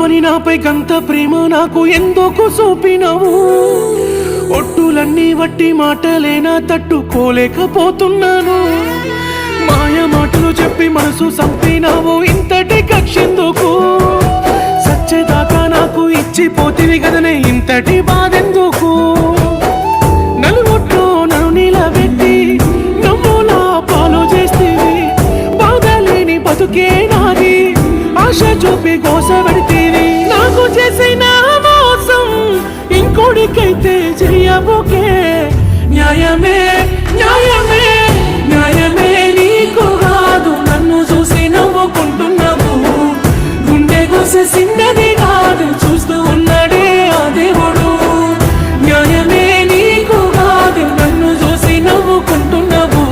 పని నాపై గంత ప్రేమ నాకు ఎందుకు చూపినవు? ఒట్టులన్నీ వట్టి మాటలేనా తట్టుకోలేకపోతున్నాను. మాయ మాటలు చెప్పి మనసు చంపినావు ఇంతటి కక్షెందుకు? సచ్చేదాకా నాకు ఇచ్చిపోతివి కదనే ఇంతటి చూపి గోసబడితేవి. నాకు చేసిన మోసం ఇంకోడికైతే చెయ్యబోకే న్యాయమే న్యాయమే న్యాయమే నీకు కాదు. నన్ను చూసి నవ్వుకుంటున్నావు. గుండె గుసెసిందది కాదు.